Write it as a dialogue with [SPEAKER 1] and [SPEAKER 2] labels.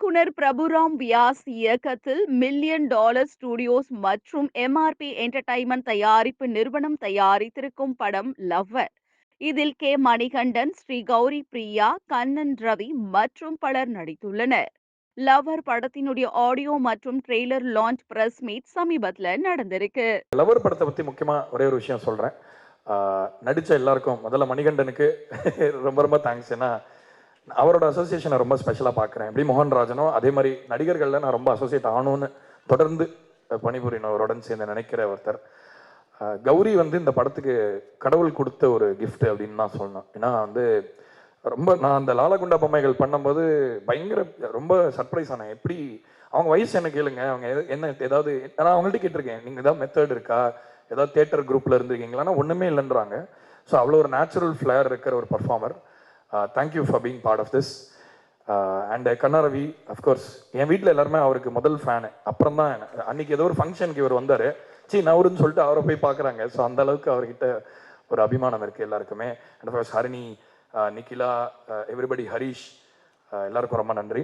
[SPEAKER 1] இயக்குனர் பிரபுராம் வியாஸ் இயக்கத்தில் million dollar studios மற்றும் எம்ஆர்பி என்டர்டைன்மெண்ட் தயாரிப்பு நிறுவனம் தயாரித்திருக்கும் படம் லவ்வர் இதில் கே. மணிகண்டன் ஸ்ரீ கௌரி பிரியா கண்ணன் ரவி மற்றும் பலர் நடித்துள்ளனர். லவ்வர் படத்தினுடைய ஆடியோ மற்றும் ட்ரெய்லர் லான்ச் பிரஸ் மீட் சமீபத்தில் நடந்திருக்கு.
[SPEAKER 2] லவர் படத்தை பற்றி முக்கியமாக ஒரே ஒரு விஷயம் சொல்கிறேன் நடித்த எல்லாருக்கும் முதல்ல மணிகண்டனுக்கு ரொம்ப ரொம்ப தேங்க்ஸ் ஏன்னா அவரோட அசோசியேஷனை ரொம்ப ஸ்பெஷலாக பார்க்குறேன் எப்படி மோகன்ராஜனும் அதே மாதிரி நடிகர்களில் நான் ரொம்ப அசோசியேட் ஆகணும்னு தொடர்ந்து பணிபுரியினவருடன் சேர்ந்து நினைக்கிற ஒருத்தர். கௌரி வந்து இந்த படத்துக்கு கடவுள் கொடுத்த ஒரு கிஃப்ட் அப்படின்னு நான் சொல்லணும். ஏன்னா வந்து ரொம்ப நான் அந்த லாலகுண்டா பொம்மைகள் பண்ணும்போது பயங்கர ரொம்ப சர்ப்ரைஸ் ஆனேன். எப்படி அவங்க வயசு என்ன கேளுங்க. அவங்க எது- என்ன ஏதாவது நான் அவங்கள்ட்ட கேட்டிருக்கேன். நீங்கள் ஏதாவது மெத்தட் இருக்கா? ஏதாவது தேட்டர் குரூப்பில் இருந்திருக்கீங்களான்னா ஒன்றுமே இல்லைன்றாங்க. ஸோ அவ்வளோ ஒரு நேச்சுரல் ஃப்ளேர் இருக்கிற ஒரு performer thank you for being part of this and Kanna Ravi of course என் வீட்டில் எல்லாருமே அவருக்கு முதல் ஃபேனு அப்புறம் தான் அன்னைக்கு ஏதோ ஒரு ஃபங்க்ஷனுக்கு இவர் வந்தார். சி நவருன்னு சொல்லிட்டு அவரை போய் பார்க்குறாங்க. ஸோ அந்த அளவுக்கு அவர்கிட்ட ஒரு அபிமானம் இருக்குது எல்லாருக்குமே. And of course Harini uh, Nikhila uh, everybody Harish uh, எல்லாருக்கும் ரொம்ப நன்றி.